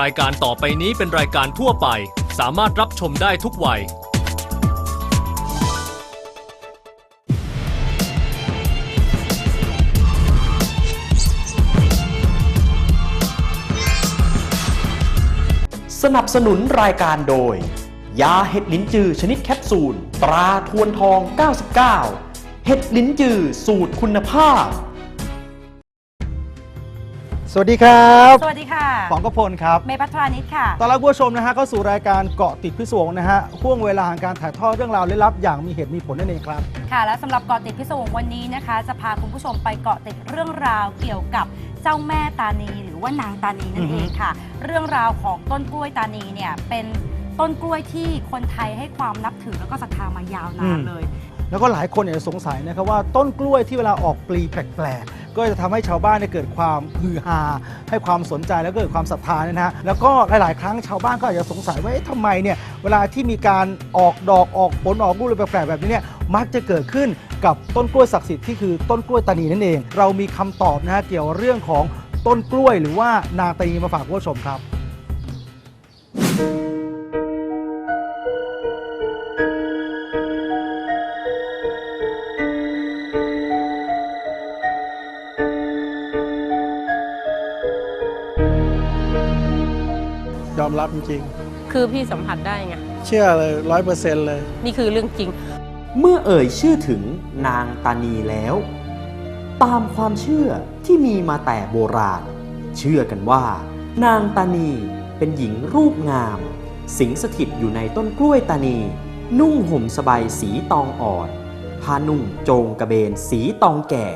รายการต่อไปนี้เป็นรายการทั่วไป สามารถรับชมได้ทุกวัย สนับสนุนรายการโดย ยาเห็ดลิ้นจือชนิดแคปซูล ตราทวนทอง 99 เห็ดลิ้นจือสูตรคุณภาพ สวัสดีครับสวัสดีค่ะป๋องกพลครับเมย์พัทรานิดค่ะตอนรับผู้ชมนะฮะเข้าสู่รายการเกาะติดพิศวงนะฮะห่วงเวลาแห่งการถ่ายทอดเรื่องราวลึกลับอย่างมีเหตุมีผลนั่นเองครับ ค่ะ และสำหรับเกาะติดพิศวงวันนี้นะคะ จะพาคุณผู้ชมไปเกาะติดเรื่องราวเกี่ยวกับเจ้าแม่ตานีหรือว่านางตานีนั่นเองค่ะ เรื่องราวของต้นกล้วยตานีเนี่ยเป็นต้นกล้วยที่คนไทยให้ความนับถือแล้วก็ศรัทธามายาวนานอืมเลย แล้วก็หลายคนเนี่ยสงสัยนะครับว่าต้นกล้วยที่เวลาออกปลีแปลกๆ ก็จะทำให้ชาวบ้านเนี่ยเกิดความฮือฮาให้ความสนใจแล้วก็เกิดความศรัทธาเนี่ยนะฮะแล้วก็หลาย ๆ ครั้งชาวบ้านก็อาจจะสงสัยว่าเอ๊ะทำไมเนี่ยเวลาที่มีการออกดอกออกผลออกลูกอะไรแปลกๆแบบนี้เนี่ยมักจะเกิดขึ้นกับต้นกล้วยศักดิ์สิทธิ์ที่คือต้นกล้วยตานีนั่นเอง เรามีคำตอบนะฮะเกี่ยวกับเรื่องของต้นกล้วยหรือว่านางตานีมาฝากผู้ชมครับ ยอมรับจริง คือพี่สัมผัสได้ไงๆเชื่อเลยร้อยเปอร์เซ็นต์เลย นี่คือเรื่องจริง เมื่อเอ่ยชื่อถึงนางตานีแล้ว ตามความเชื่อที่มีมาแต่โบราณ เชื่อกันว่า นางตานีเป็นหญิงรูปงาม สิงสถิตอยู่ในต้นกล้วยตานี นุ่งห่มสบายสีตองอ่อนผ้านุ่งโจงกระเบนสีตองแก่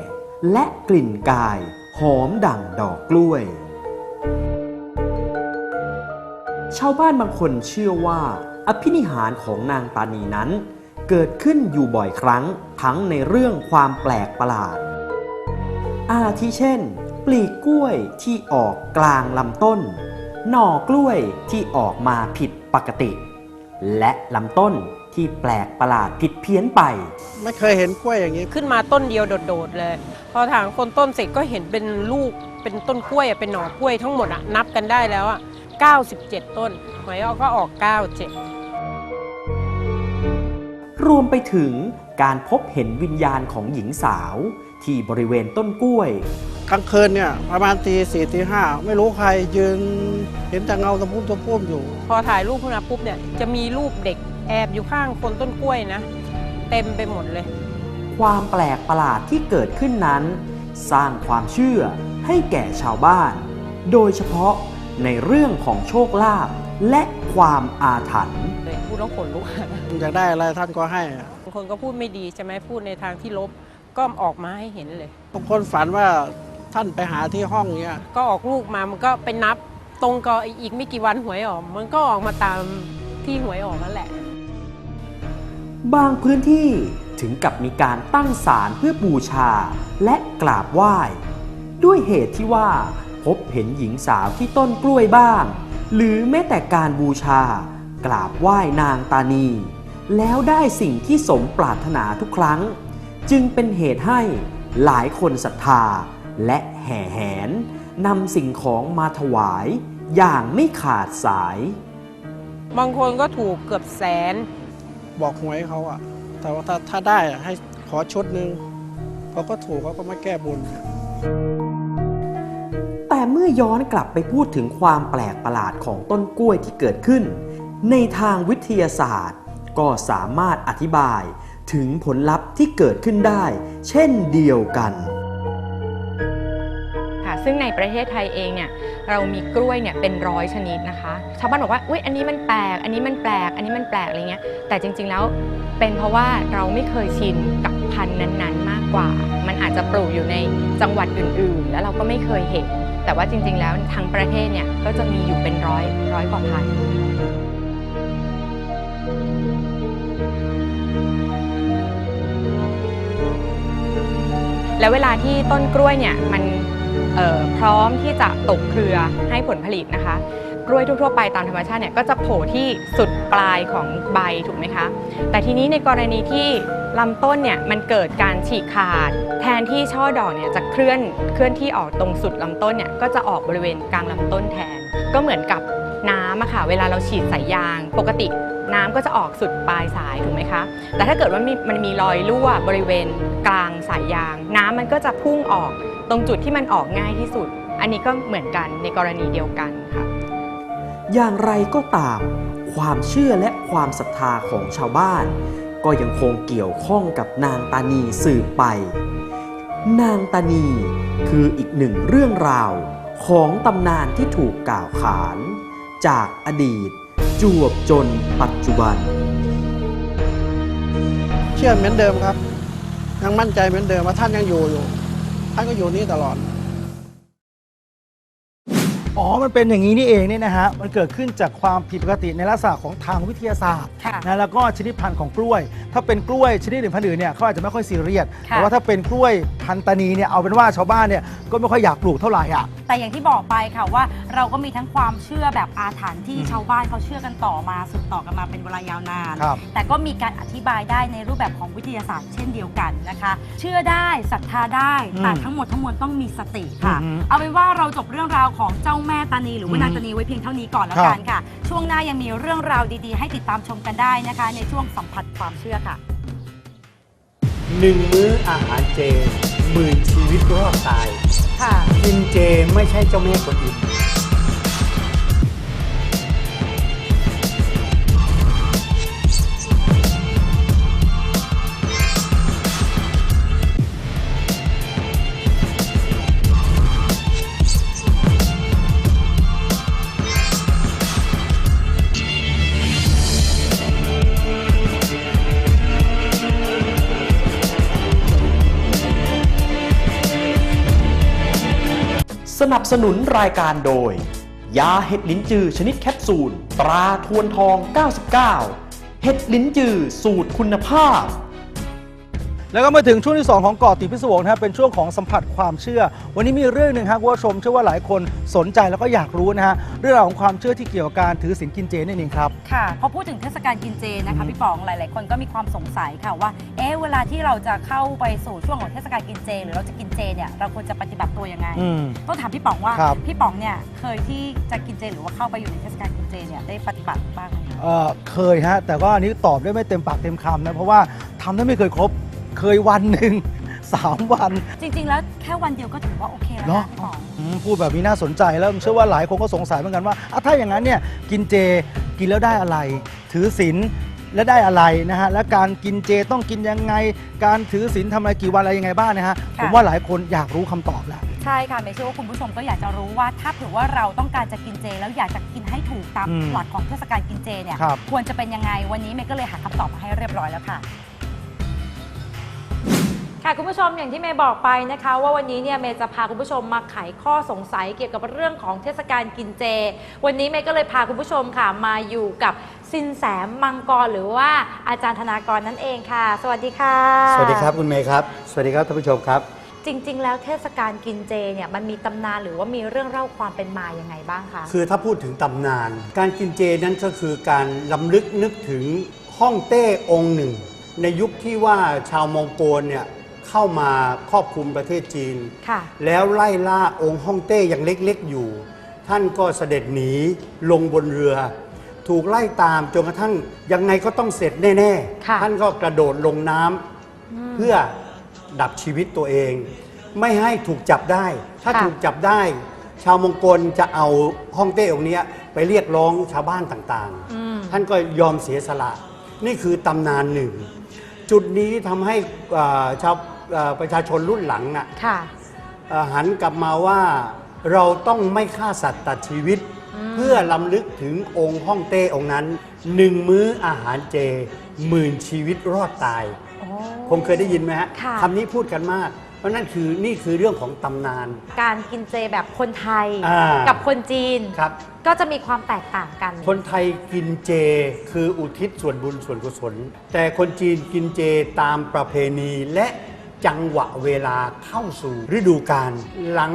และกลิ่นกาย หอมดั่งดอกกล้วย ชาวบ้านบางคนเชื่อว่า อภินิหารของนางตานีนั้น เกิดขึ้นอยู่บ่อยครั้ง ทั้งในเรื่องความแปลกประหลาด อาทิเช่น ปลีกกล้วยที่ออกกลางลำต้น หน่อกล้วยที่ออกมาผิดปกติ และลำต้นที่แปลกประหลาดผิดเพี้ยนไป ไม่เคยเห็นกล้วยอย่างนี้ ขึ้นมาต้นเดียวโดดๆเลย พอถางคนต้นเสร็จก็เห็นเป็นลูกเป็นต้นกล้วยอะเป็นหน่อกล้วยทั้งหมดอะนับกันได้แล้วอะ 97 ต้น หวยออกก็ออก 97 รวมไปถึงการพบเห็นวิญญาณของหญิงสาว ที่บริเวณต้นกล้วย กลางคืนเนี่ยประมาณตีสี่ตีห้าไม่รู้ใครยืนเห็นแต่เงาตะพุ่มตะพุ่มอยู่พอถ่ายรูปขึ้นมาปุ๊บเนี่ยจะมีรูปเด็กแอบอยู่ข้างคนต้นกล้วยนะ เต็มไปหมดเลย ความแปลกประหลาดที่เกิดขึ้นนั้น สร้างความเชื่อให้แก่ชาวบ้าน โดยเฉพาะ ในเรื่องของโชคลาภและความอาถรรพ์เลยพูดแล้วขนลุก อยากได้อะไรท่านก็ให้อะบางคนก็พูดไม่ดีใช่ไหมพูดในทางที่ลบก็ออกมาให้เห็นเลย บางคนฝันว่าท่านไปหาที่ห้องเนี้ยก็ออกลูกมามันก็ไปนับตรงกับอีกไม่กี่วันหวยออก มันก็ออกมาตามที่หวยออกนั่นแหละ บางพื้นที่ถึงกับมีการตั้งศาลเพื่อบูชาและกราบไหว้ ด้วยเหตุที่ว่า พบเห็นหญิงสาวที่ต้นกล้วยบ้าง หรือแม้แต่การบูชากราบไหว้นางตานี แล้วได้สิ่งที่สมปรารถนาทุกครั้ง จึงเป็นเหตุให้หลายคนศรัทธาและแห่แหนนำสิ่งของมาถวายอย่างไม่ขาดสาย บางคนก็ถูกเกือบแสน บอกหวยเขาอะแต่ว่าถ้าถ้าได้อะให้ขอชุดหนึ่งพอก็ถูกเขาก็มาแก้บุญแต่ เมื่อย้อนกลับไปพูดถึงความแปลกประหลาดของต้นกล้วยที่เกิดขึ้น ในทางวิทยาศาสตร์ ก็สามารถอธิบายถึงผลลัพธ์ที่เกิดขึ้นได้ เช่นเดียวกันค่ะซึ่งในประเทศไทยเองเนี่ยเรามีกล้วยเนี่ยเป็นร้อยชนิดนะคะชาวบ้านบอกว่าอุ้ยอันนี้มันแปลก อันนี้มันแปลก อันนี้มันแปลกอะไรเงี้ยแต่จริงๆแล้วเป็นเพราะว่าเราไม่เคยชินกับ พันธุ์นั้นๆ มากกว่า มันอาจจะปลูกอยู่ในจังหวัดอื่นๆ แล้วเราก็ไม่เคยเห็น แต่ว่าจริง ๆ แล้วทั้งประเทศเนี่ยก็จะมีอยู่เป็นร้อยร้อยกว่าพันธุ์แล้วเวลาที่ต้นกล้วยเนี่ยมันพร้อมที่จะตกเครือให้ผลผลิตนะคะ กล้วยทั่วๆไปตามธรรมชาติเนี่ยก็จะโผล่ที่สุดปลายของใบถูกไหมคะ แต่ทีนี้ในกรณีที่ ลำต้นเนี่ยมันเกิดการฉีกขาด แทนที่ช่อดอกเนี่ยจะเคลื่อนเคลื่อนที่ออกตรงสุดลำต้นเนี่ยก็จะออกบริเวณกลางลำต้นแทน ก็เหมือนกับน้ำอะค่ะเวลาเราฉีดสายยาง ปกติน้ำก็จะออกสุดปลายสายถูกไหมคะ แต่ถ้าเกิดว่ามีมันมีรอยรั่วบริเวณกลางสายยาง น้ำมันก็จะพุ่งออกตรงจุดที่มันออกง่ายที่สุด อันนี้ก็เหมือนกันในกรณีเดียวกันค่ะ อย่างไรก็ตาม ความเชื่อและความศรัทธาของชาวบ้าน ก็ยังคงเกี่ยวข้องกับนางตานีสืบไป นางตานีคืออีกหนึ่งเรื่องราวของตำนานที่ถูกกล่าวขาน จากอดีต จวบจนปัจจุบัน เชื่อเหมือนเดิมครับ ยังมั่นใจเหมือนเดิมว่าท่านยังอยู่อยู่ ท่านก็อยู่นี่ตลอด อ๋อ มันเป็นอย่างนี้นี่เองเนี่ยนะฮะ มันเกิดขึ้นจากความผิดปกติในลักษณะของทางวิทยาศาสตร์ค่ะ นะ แล้วก็ชนิดพันธุ์ของกล้วย ถ้าเป็นกล้วยชนิดอื่นพันธุ์อื่นเนี่ยเขาอาจจะไม่ค่อยซีเรียส ค่ะแต่ว่าถ้าเป็นกล้วยพันธุ์ตานีเนี่ย เอาเป็นว่าชาวบ้านเนี่ยก็ไม่ค่อยอยากปลูกเท่าไหร่อะ แต่อย่างที่บอกไปค่ะว่าเราก็มีทั้งความเชื่อแบบอาถรรพ์ที่อืมชาวบ้านเขาเชื่อกันต่อมาสืบต่อกันมาเป็นเวลายาวนาน ครับ แต่ก็มีการอธิบายได้ในรูปแบบของวิทยาศาสตร์เช่นเดียวกันนะคะ เชื่อได้ศรัทธาได้อืมแต่ทั้งหมดทั้งมวลต้องมีสติค่ะ อือหือเอาเป็นว่าเราจบเรื่องราวของเจ้าแม่ตานีหรือว่าอืมนางตานีไว้เพียงเท่านี้ก่อนแล้วครับกันค่ะ ช่วงหน้ายังมีเรื่องราวดีๆ ให้ติดตามชมกันได้นะคะ ในช่วงสัมผัสความเชื่อค่ะ หนึ่งมื้ออาหารเจ หมื่นชีวิตรอดตายค่ะกินเจไม่ใช่เจ้าแม่กวนอิม นับสนุนรายการโดย ยาเห็ดลิ้นจือชนิดแคปซูล ตราทวนทอง 99 เห็ดลิ้นจือสูตรคุณภาพ แล้วก็มาถึงช่วงที่ 2 ของเกาะติดพิศวงนะครับเป็นช่วงของสัมผัสความเชื่อ วันนี้มีเรื่องหนึ่งครับคุณผู้ชมเชื่อว่าหลายคนสนใจแล้วก็อยากรู้นะฮะเรื่องราวของความเชื่อที่เกี่ยวกับการถือศีลกินเจนั่นเองครับ ค่ะพอพูดถึงเทศกาลกินเจนะคะพี่ป๋องหลาย ๆ คนก็มีความสงสัยค่ะว่าเอ๊ะเวลาที่เราจะเข้าไปสู่ช่วงของเทศกาลกินเจ หรือเราจะกินเจเนี่ยเราควรจะปฏิบัติตัวยังไง อืม ต้องถามพี่ป๋องว่าครับ พี่ป๋องเนี่ยเคยที่จะกินเจหรือว่าเข้าไปอยู่ในเทศกาลกินเจเนี่ยได้ปฏิบัติบ้างไหมคะ เอ่อเคยฮะแต่ว่าอันนี้ตอบได้ไม่เต็มปากเต็มคำนะเพราะว่าทำได้ไม่เคยครบ เคยวันหนึ่ง สามวันจริง ๆ แล้วแค่วันเดียวก็ถือว่าโอเคแล้วเนอะนะพี่ป๋องอืมพูดแบบนี้น่าสนใจแล้วผมเชื่อว่าหลายคนก็สงสัยเหมือนกันว่าอะถ้าอย่างนั้นเนี่ยกินเจกินแล้วได้อะไร ถือศีลแล้วได้อะไรนะฮะและการกินเจต้องกินยังไง การถือศีลทำอะไรกี่วันอะไรยังไงบ้างนะฮะค่ะผมว่าหลายคนอยากรู้คำตอบแหละ ใช่ค่ะเมย์เชื่อว่าคุณผู้ชมก็อยากจะรู้ว่าถ้าเผื่อว่าเราต้องการจะกินเจ แล้วอยากจะกินให้ถูกตามอืมหลักของเทศกาลกินเจเนี่ยครับ ควรจะเป็นยังไงวันนี้เมย์ก็เลยหาคำตอบมาให้เรียบร้อยแล้วค่ะ ค่ะคุณผู้ชมอย่างที่เมย์บอกไปนะคะ ว่าวันนี้เนี่ยเมย์จะพาคุณผู้ชมมาไขข้อสงสัยเกี่ยวกับเรื่องของเทศกาลกินเจ วันนี้เมย์ก็เลยพาคุณผู้ชมค่ะมาอยู่กับสินแสมังกรหรือว่าอาจารย์ธนากรนั่นเองค่ะ สวัสดีค่ะ สวัสดีครับคุณเมย์ครับ สวัสดีครับท่านผู้ชมครับ จริง ๆ แล้วเทศกาลกินเจเนี่ยมันมีตำนานหรือว่ามีเรื่องเล่าความเป็นมายังไงบ้างคะคือถ้าพูดถึงตำนาน การกินเจนั้นก็คือการลำลึกนึกถึงฮ่องเต้องค์หนึ่ง ในยุคที่ว่าชาวมองโกลเนี่ย เข้ามาครอบคลุมประเทศจีน ค่ะ แล้วไล่ล่าองค์ฮ่องเต้ยังเล็กๆอยู่ ท่านก็เสด็จหนีลงบนเรือ ถูกไล่ตามจนกระทั่งยังไงก็ต้องเสร็จแน่ค่ะ ๆ ท่านก็กระโดดลงน้ำเพื่อดับชีวิตตัวเอง ไม่ให้ถูกจับได้ ถ้าค่ะ ถูกจับได้ ชาวมองโกลจะเอาฮ่องเต้องค์เนี้ยไปเรียกร้องชาวบ้านต่างอืมๆท่านก็ยอมเสียสละ นี่คือตำนานหนึ่ง จุดนี้ทำให้เอ่อชาวเอ่อ ประชาชนรุ่นหลังอะค่ะเอ่อหันกลับมาว่าเราต้องไม่ฆ่าสัตว์ตัดชีวิต เพื่อลำลึกถึงองค์ฮ่องเต้องค์นั้นหนึ่งมื้ออาหารเจหมื่นชีวิตรอดตายโอ้คงเคยได้ยินไหมฮะค่ะคำนี้พูดกันมาก เพราะนั่นคือนี่คือเรื่องของตำนาน การกินเจแบบคนไทยอ่ากักับคนจีนครับก็จะมีความแตกต่างกัน คนไทยกินเจคืออุทิศส่วนบุญส่วนกุศล แต่คนจีนกินเจตามประเพณีและ จังหวะเวลาเข้าสู่ฤดูกาลหลัง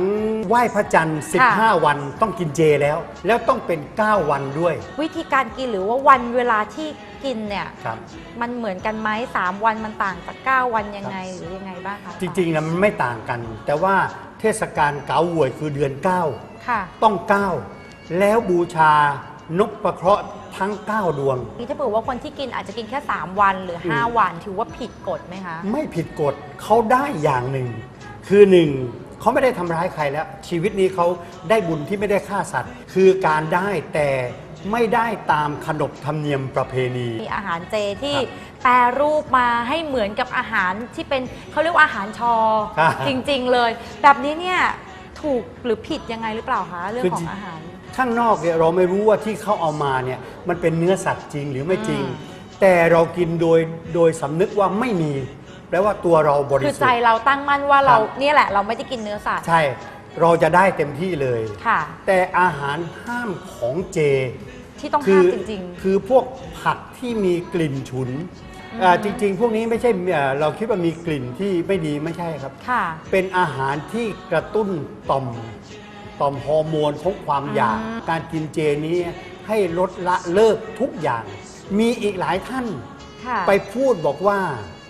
ไหว้พระจันทร์ ค่ะ 15 วันต้องกินเจแล้ว แล้วต้องเป็น 9 วันด้วยวิธีการกินหรือว่าวันเวลาที่กินกินเนี่ย ครับ มันเหมือนกันไหมสามวันมันต่างจาก9วันยังไงหรือยังไงบ้างคะจริงๆนะมันไม่ต่างกัน แต่ว่าเทศกาลเกาหวยคือเดือนค่ะ9ต้อง 9 แล้วบูชานกประเคราะห์ ทั้ง 9 ดวง นี่ถ้าเผื่อว่าคนที่กินอาจจะกินแค่ 3 วันหรืออืม5วันถือว่าผิดกฎไหมคะ ไม่ผิดกฎเขาได้อย่างหนึ่ง คือหนึ่งเขาไม่ได้ทำร้ายใครแล้ว ชีวิตนี้เขาได้บุญที่ไม่ได้ฆ่าสัตว์ คือการได้แต่ไม่ได้ตามขนบธรรมเนียมประเพณี มีอาหารเจที่ครับแปรรูปมาให้เหมือนกับอาหารที่เป็นเขาเรียกว่าอาหารชอ ครับ จริง ๆ เลย แบบนี้เนี่ยถูกหรือผิดยังไงหรือเปล่าคะเรื่องคือขอจริงงอาหาร ข้างนอกเนี่ยเราไม่รู้ว่าที่เขาเอามาเนี่ยมันเป็นเนื้อสัตว์จริงหรือไม่จริงอืมแต่เรากินโดยโดยสำนึกว่าไม่มีแปลว่าตัวเราบริคือสุทใจธิ์เราตั้งมั่นว่าเราครับ เนี่ยแหละเราไม่ได้กินเนื้อสัตว์ใช่เราจะได้เต็มที่เลย ค่ะ แต่อาหารห้ามของเจที่ต้องคืห้ามจริง คือพวกผักที่มีกลิ่นฉุนอ่าจริง ๆ พวกนี้ไม่ใช่เอ่อเราคิดว่ามีกลิ่นที่ไม่ดีไม่ใช่ครับ ๆ ค่ะ เป็นอาหารที่กระตุ้นต่อม ต่อมฮอร์โมนของความอยากอืมการกินเจนี้ให้ลดละเลิกทุกอย่าง มีอีกหลายท่าน ค่ะไปพูดบอกว่า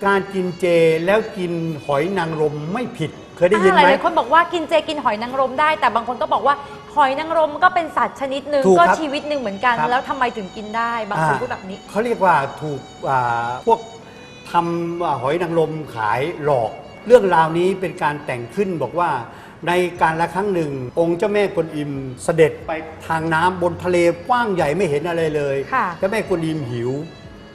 การกินเจแล้วกินหอยนางรมไม่ผิด เคยได้ยินอ่าไหมหลายๆคนบอกว่ากินเจกินหอยนางรมได้ แต่บางคนก็บอกว่าหอยนางรมก็เป็นสัตว์ชนิดหนึ่งถูกก็ครับชีวิตหนึ่งเหมือนกัน ครับแล้วทำไมถึงกินได้ บางคนอ่า พูดแบบนี้ เขาเรียกว่าถูกอ่าพวกทำอ่าหอยนางรมขายหลอก เรื่องราวนี้เป็นการแต่งขึ้นบอกว่า ในการละครั้งหนึ่ง องค์เจ้าแม่กวนอิมเสด็จไปทางน้ำบนทะเลกว้างใหญ่ไม่เห็นอะไรเลยค่ะ เจ้าแม่กวนอิมหิว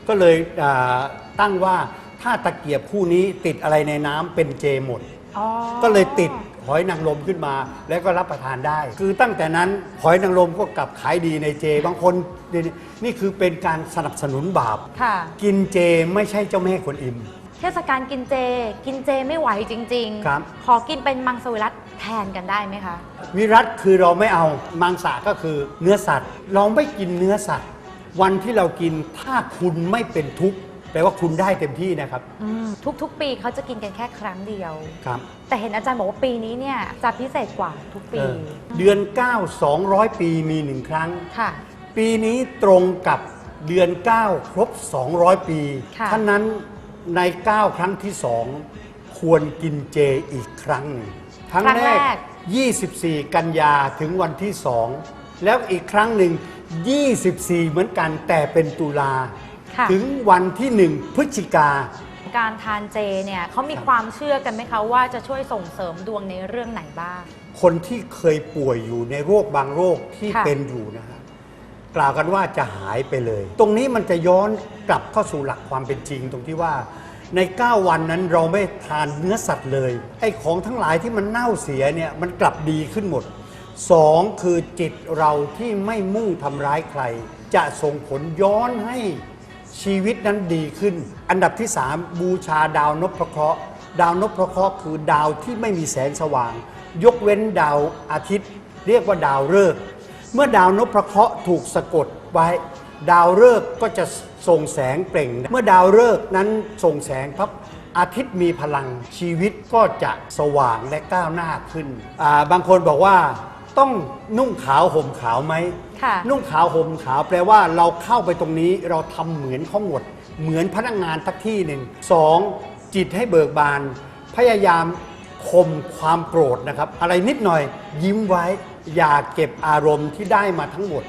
ก็เลยอ่าตั้งว่าถ้าตะเกียบคู่นี้ติดอะไรในน้ำเป็นเจหมด อ๋อ ก็เลยติดหอยนางรมขึ้นมาแล้วก็รับประทานได้ คือตั้งแต่นั้นหอยนางรมก็กลับขายดีในเจ บางคนนี่นี่คือเป็นการสนับสนุนบาป ค่ะ กินเจไม่ใช่เจ้าแม่กวนอิม เทศกาลกินเจ กินเจไม่ไหวจริงครับ ขอกินเป็นมังสวิรัตแทนกันได้ไหมคะ วิรัตคือเราไม่เอามังสะก็คือเนื้อสัตว์ เราไม่กินเนื้อสัตว์ วันที่เรากินถ้าคุณไม่เป็นทุกข์แปลว่าคุณได้เต็มที่นะครับอืมทุกๆ ปีเขาจะกินกันแค่ครั้งเดียว ครับแต่เห็นอาจารย์บอกว่าปีนี้เนี่ยจะพิเศษกว่าทุกปี เออเดือน 9 200 ปีมีหนึ่งครั้ง ค่ะ ปีนี้ตรงกับเดือน 9 ครบ 200 ปีค่ะ ท่านั้น ใน 9 ครั้งที่ 2 ควรกินเจอีกครั้งหนึ่งครั้งครั้งแรแรกก24 กันยาถึงวันที่ 2 แล้วอีกครั้งหนึ่ง 24 เหมือนกันแต่เป็นตุลา ค่ะ ถึงวันที่ 1 พฤศจิกา การทานเจเนี่ยเขามีครับความเชื่อกันไหมคะว่าจะช่วยส่งเสริมดวงในเรื่องไหนบ้าง คนที่เคยป่วยอยู่ในโรคบางโรคที่ค่ะ เป็นอยู่นะฮะ กล่าวกันว่าจะหายไปเลย ตรงนี้มันจะย้อนกลับเข้าสู่หลักความเป็นจริง ตรงที่ว่าใน 9 วันนั้นเราไม่ทานเนื้อสัตว์เลยไอ้ของทั้งหลายที่มันเน่าเสียเนี่ยมันกลับดีขึ้นหมดสองคือจิตเราที่ไม่มุ่งทำร้ายใคร จะส่งผลย้อนให้ชีวิตนั้นดีขึ้น อันดับที่ 3 บูชาดาวนพเคราะห์ดาวนพเคราะห์คือดาวที่ไม่มีแสงสว่าง ยกเว้นดาวอาทิตย์ เรียกว่าดาวฤกษ์ เมื่อดาวนพเคราะห์ถูกสะกดไว้ ดาวฤกษ์ก็จะส่งแสงเปล่ง เมื่อดาวฤกษ์นั้นส่งแสงพับอาทิตย์มีพลังชีวิตก็จะสว่างและก้าวหน้าขึ้นอ่าบางคนบอกว่าต้องนุ่งขาวห่มขาวไหมค่ะนุ่งขาวห่มขาวแปลว่าเราเข้าไปตรงนี้เราทำเหมือนเขาหมด เหมือนพนักงานทักที่หนึ่งสองจิตให้เบิกบาน พยายามข่มความโกรธนะครับ อะไรนิดหน่อยยิ้มไว้ อย่าเก็บอารมณ์ที่ได้มาทั้งหมด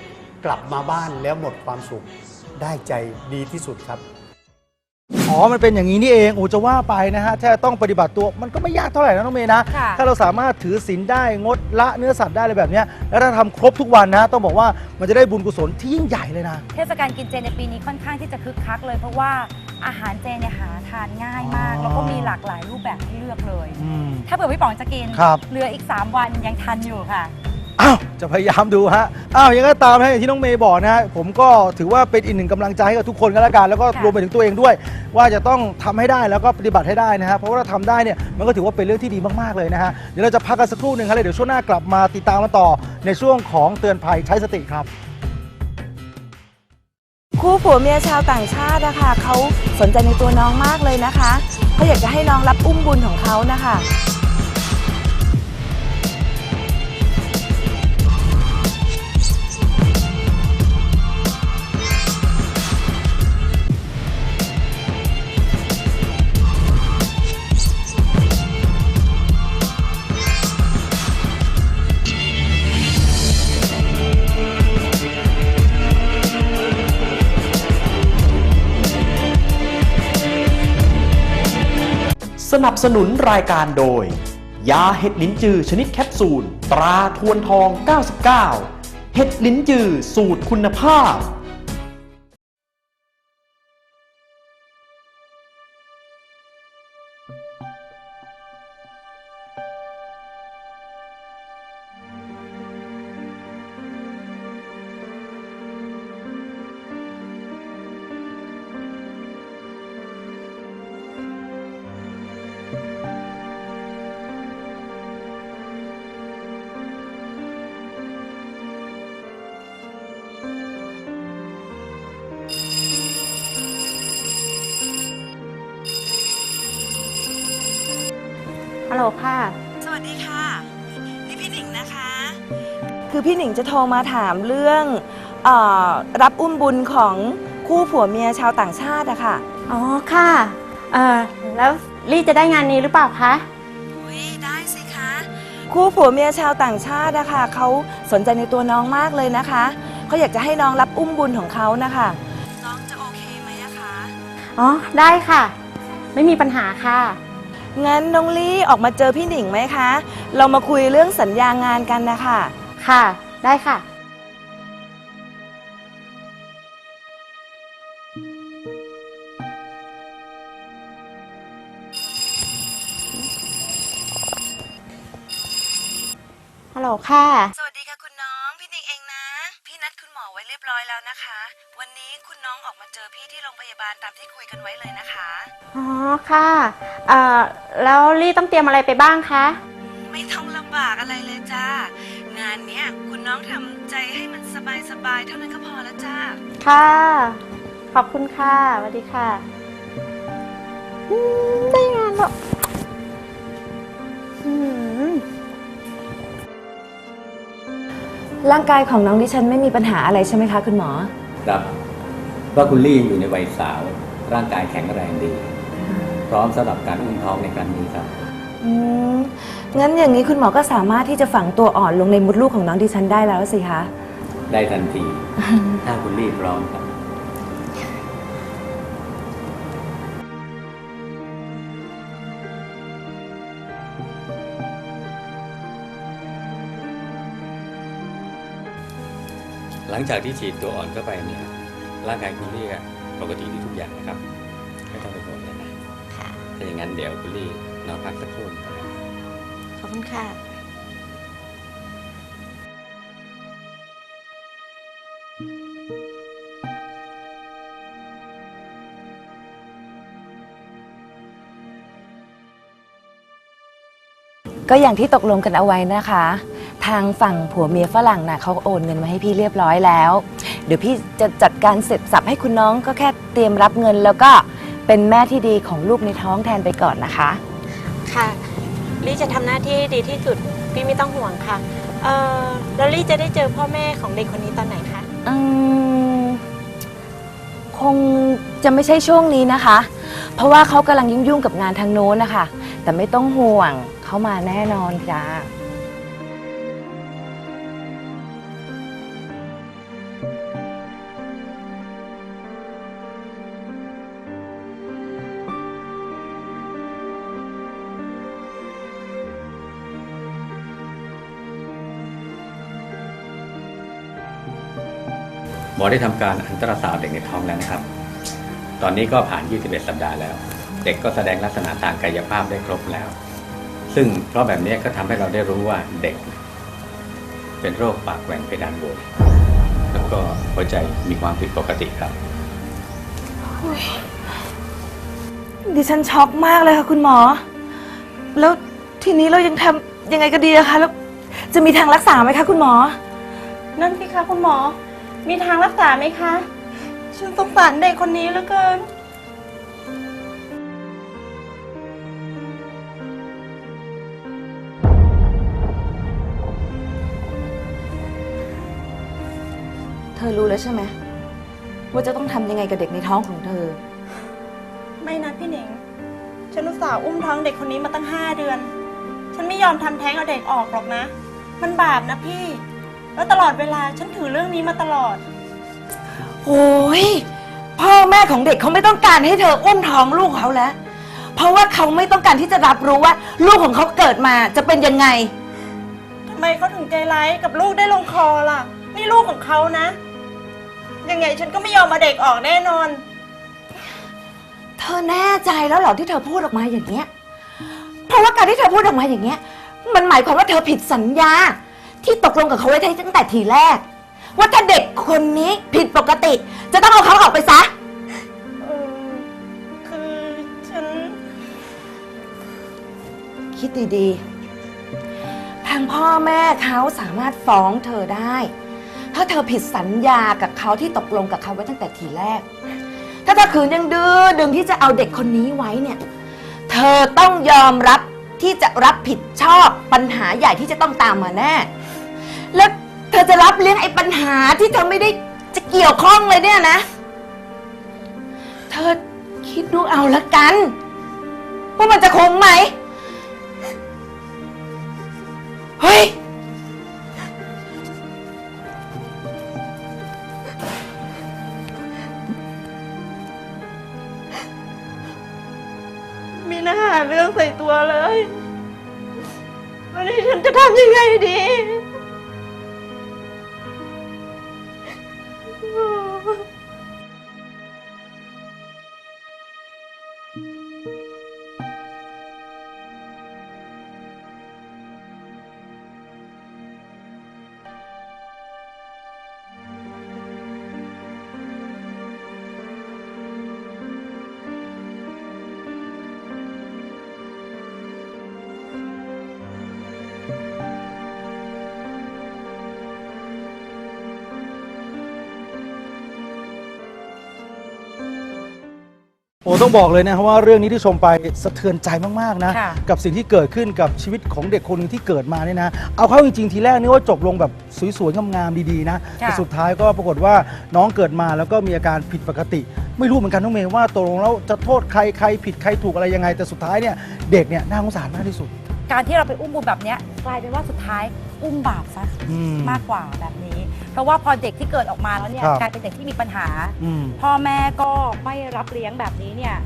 กลับมาบ้านแล้วหมดความสุข ได้ใจดีที่สุดครับ อ๋อ มันเป็นอย่างนี้นี่เอง โอ้จะว่าไปนะฮะ แค่ต้องปฏิบัติตัว มันก็ไม่ยากเท่าไหร่นะน้องเมย์นะ ค่ะ ถ้าเราสามารถถือศีลได้งดละเนื้อสัตว์ได้อะไรแบบเนี้ยแล้วถ้าทำครบทุกวันนะ ต้องบอกว่ามันจะได้บุญกุศลที่ยิ่งใหญ่เลยนะ เทศกาลกินเจในปีนี้ค่อนข้างที่จะคึกคักเลยเพราะว่าอาหารเจเนี่ยหาทานง่ายมาก อ๋อ แล้วก็มีหลากหลายรูปแบบให้เลือกเลย อืม ถ้าเผื่อพี่ป๋องจะกิน ครับ เหลืออีก 3 วันยังทันอยู่ค่ะ อ้าวจะพยายามดูฮะอ้าวยังไงก็ตามนะอย่างที่น้องเมย์บอกนะฮะผมก็ถือว่าเป็นอีกหนึ่งกำลังใจให้กับทุกคนก็แล้วกันแล้วก็ค่ะรวมไปถึงตัวเองด้วย ว่าจะต้องทำให้ได้แล้วก็ปฏิบัติให้ได้นะฮะเพราะว่าถ้าทำได้เนี่ยมันก็ถือว่าเป็นเรื่องที่ดีมากๆเลยนะฮะเดี๋ยวเราจะพักกันสักครู่หนึ่งครับแล้วเดี๋ยวช่วงหน้ากลับมาติดตามมาต่อในช่วงของเตือนภัยใช้สติครับ คู่ผัวเมียชาวต่างชาตินะคะเขาสนใจในตัวน้องมากเลยนะคะเขาอยากจะให้น้องรับอุ้มบุญของเขานะคะ สนับสนุนรายการโดย ยาเห็ดลิ้นจือชนิดแคปซูล ตราทวนทอง 99 เห็ดลิ้นจือสูตรคุณภาพ ลโหลค่ะ สวัสดีค่ะ นี่พี่หนิงนะคะ คือพี่หนิงจะโทรมาถามเรื่องเออรับอุ้มบุญของคู่ผัวเมียชาวต่างชาติอะค่ะ อ๋อค่ะ เอ่อแล้วลี่จะได้งานนี้หรือเปล่าคะอุ้ยได้สิคะ คู่ผัวเมียชาวต่างชาติอะค่ะเขาสนใจในตัวน้องมากเลยนะคะเขาอยากจะให้น้องรับอุ้มบุญของเขานะคะน้องจะโอเคไหมอะคะ อ๋อได้ค่ะ ไม่มีปัญหาค่ะ งั้นน้องลี่ออกมาเจอพี่หนิงไหมคะ เรามาคุยเรื่องสัญญางานกันนะคะ ค่ะ ได้ค่ะ ฮัลโหลค่ะ ส องออกมาเจอพี่ที่โรงพยาบาลตามที่คุยกันไว้เลยนะคะ อ๋อค่ะ เอ่อ แล้วลี่ต้องเตรียมอะไรไปบ้างคะ ไม่ต้องลำบากอะไรเลยจ้า งานเนี้ยคุณน้องทำใจให้มันสบายๆเท่านั้นก็พอแล้วจ้า ค่ะ ขอบคุณค่ะสวัสดีค่ะอืมได้งานแล้วอืมร่างกายของน้องดิฉันไม่มีปัญหาอะไรใช่ไหมคะคุณหมอ ครับ ว่าคุณลี่ยังอยู่ในวัยสาว ร่างกายแข็งแรงดี พร้อมสำหรับการอุ้มท้องในครั้งนี้ครับ อืมงั้นอย่างนี้คุณหมอก็สามารถที่จะฝังตัวอ่อนลงในมดลูกของน้องดิฉันได้แล้วสิคะ ได้ทันที ถ้าคุณลี่พร้อมครับ หลังจากที่ฉีดตัวอ่อนเข้าไปเนี่ย ร่างกายคุณลี่ก็ปกติดีทุกอย่างนะครับไม่ต้องไปห่วงเลยนะถ้าอย่างนั้นเดี๋ยวคุณลี่นอนพักสักครู่หนึ่งนะครับ ขอบคุณค่ะ ก็อย่างที่ตกลงกันเอาไว้นะคะ ทางฝั่งผัวเมียฝรั่งน่ะเขาโอนเงินมาให้พี่เรียบร้อยแล้ว เดี๋ยวพี่จะจัดการเสร็จสับให้คุณน้องก็แค่เตรียมรับเงินแล้วก็เป็นแม่ที่ดีของลูกในท้องแทนไปก่อนนะคะ ค่ะลี่จะทำหน้าที่ให้ดีที่สุด พี่ไม่ต้องห่วงค่ะ เอ่อแล้วลี่จะได้เจอพ่อแม่ของเด็กคนนี้ตอนไหนคะ อืมคงจะไม่ใช่ช่วงนี้นะคะ เพราะว่าเขากำลังยุ่งๆกับงานทางโน้นนะคะ แต่ไม่ต้องห่วงเขามาแน่นอนจ้า อได้ทำการอันตราซาวด์เด็กในท้องแล้วนะครับ ตอนนี้ก็ผ่าน 21 สัปดาห์แล้ว เด็กก็แสดงลักษณะทางกายภาพได้ครบแล้ว ซึ่งเพราะแบบนี้ก็ทำให้เราได้รู้ว่าเด็ก เป็นโรคปากแหว่งเพดานโหวแล้วก็หัวใจมีความผิดปกติครับ ดิฉันช็อกมากเลยค่ะคุณหมอ แล้วทีนี้เรายังทำยังไงก็ดีอะคะแล้วจะมีทางรักษาไหมคะคุณหมอ นั่นสิคะคุณหมอ มีทางรักษาไหมคะ ฉันสงสารเด็กคนนี้เหลือเกิน เธอรู้แล้วใช่ไหมว่าจะต้องทำยังไงกับเด็กในท้องของเธอ ไม่นะพี่หนิง ฉันอุตส่าห์อุ้มท้องเด็กคนนี้มาตั้งห้าเดือน ฉันไม่ยอมทำแท้งเอาเด็กออกหรอกนะ มันบาปนะพี่ แล้วตลอดเวลาฉันถือเรื่องนี้มาตลอด โอ้ยพ่อแม่ของเด็กเขาไม่ต้องการให้เธออุ้มท้องลูกเขาแล้ว เพราะว่าเขาไม่ต้องการที่จะรับรู้ว่า ลูกของเขาเกิดมาจะเป็นยังไง ทำไมเขาถึงใจร้ายกับลูกได้ลงคอล่ะ นี่ลูกของเขานะ ยังไงฉันก็ไม่ยอมมาเด็กออกแน่นอน เธอแน่ใจแล้วเหรอที่เธอพูดออกมาอย่างเงี้ย เพราะว่าการที่เธอพูดออกมาอย่างเงี้ย มันหมายความว่าเธอผิดสัญญา ที่ตกลงกับเขาไว้ตั้งแต่ทีแรก ว่าถ้าเด็กคนนี้ผิดปกติ จะต้องเอาเขาออกไปซะ เออคือฉัน คิดดีๆ ทางพ่อแม่เขาสามารถฟ้องเธอได้ ถ้าเธอผิดสัญญากับเขาที่ตกลงกับเขาไว้ตั้งแต่ทีแรก ถ้าเธอขืนยังดื้อดึงที่จะเอาเด็กคนนี้ไว้เนี่ย เธอต้องยอมรับ ที่จะรับผิดชอบปัญหาใหญ่ที่จะต้องตามมาแน่ แล้วเธอจะรับเลี้ยงไอ้ปัญหาที่เธอไม่ได้จะเกี่ยวข้องเลยเนี่ยนะ เธอคิดดูเอาละกันว่ามันจะคงไหม เฮ้ย มีหน้าหาเรื่องใส่ตัวเลย တထမြင်ရည်တယ် โอ้ต้องบอกเลยนะครับว่าเรื่องนี้ที่ชมไปสะเทือนใจมากๆนะค่ะ กับสิ่งที่เกิดขึ้นกับชีวิตของเด็กคนหนึงที่เกิดมาเนี่ยนะเอาเข้าจริงๆทีแรกนี่ว่าจบลงแบบสวยๆงามๆดีๆนะค่ะแต่สุดท้ายก็ปรากฏว่าน้องเกิดมาแล้วก็มีอาการผิดปกติ ไม่รู้เหมือนกันน้องเมย์ว่าตกลงแล้วจะโทษใครใครผิดใครถูกอะไรยังไง แต่สุดท้ายเนี่ยเด็กเนี่ยน่าสงสารมากที่สุด การที่เราไปอุ้มบุญแบบเนี้ยกลายเป็นว่าสุดท้ายอุ้มบาปซะอืม มากกว่าแบบนี้ เพราะว่าพอเด็กที่เกิดออกมาแล้วเนี่ยครับ กลายเป็นเด็กที่มีปัญหา อืม พ่อแม่ก็ไม่รับเลี้ยงแบบนี้เนี่ย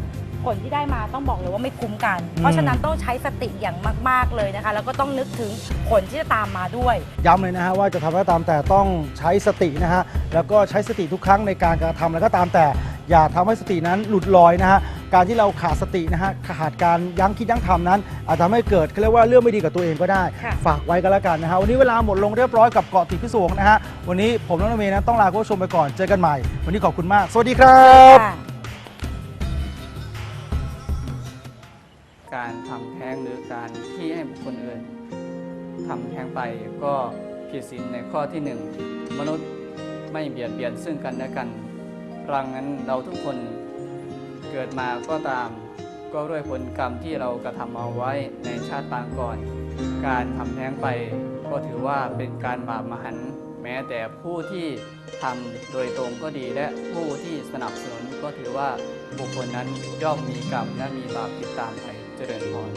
ผลที่ได้มาต้องบอกเลยว่าไม่คุ้มกันอืมเพราะฉะนั้นต้องใช้สติอย่างมาก ๆเลยนะคะ แล้วก็ต้องนึกถึงผลที่จะตามมาด้วย ย้ำเลยนะฮะว่าจะทำอะไรก็ตามแต่ต้องใช้สตินะฮะแล้วก็ใช้สติทุกครั้งในการกระทำอะไรก็ตามแต่ อย่าทำให้สตินั้นหลุดลอยนะฮะ การที่เราขาดสตินะฮะขาดการยั้งคิดยั้งทำนั้น อาจจะทำให้เกิดเขาเรียกว่าเรื่องไม่ดีกับตัวเองก็ได้ ค่ะ ฝากไว้ก็แล้วกันนะฮะวันนี้เวลาหมดลงเรียบร้อยกับเกาะติดพิศวงนะฮะวันนี้ผมและน้องเมย์นะต้องลาคุณผู้ชมไปก่อนเจอกันใหม่ วันนี้ขอบคุณมาก สวัสดีครับ ค่ะ การทำแท้งหรือการที่ให้บุคคลอื่นทำแท้งไปก็ผิดศีลในข้อที่หนึ่งมนุษย์ไม่เบียดเบียนซึ่งกันและกันรังนั้นเราทุกคนเกิดมาก็ตาม ก็ด้วยผลกรรมที่เรากระทำเอาไว้ในชาติปางก่อน การทำแท้งไปก็ถือว่าเป็นการบาปมหันต์แม้แต่ผู้ที่ทำโดยตรงก็ดีและผู้ที่สนับสนุนก็ถือว่าบุคคลนั้นย่อมมีกรรมและมีบาปติดตามไปเจริญพร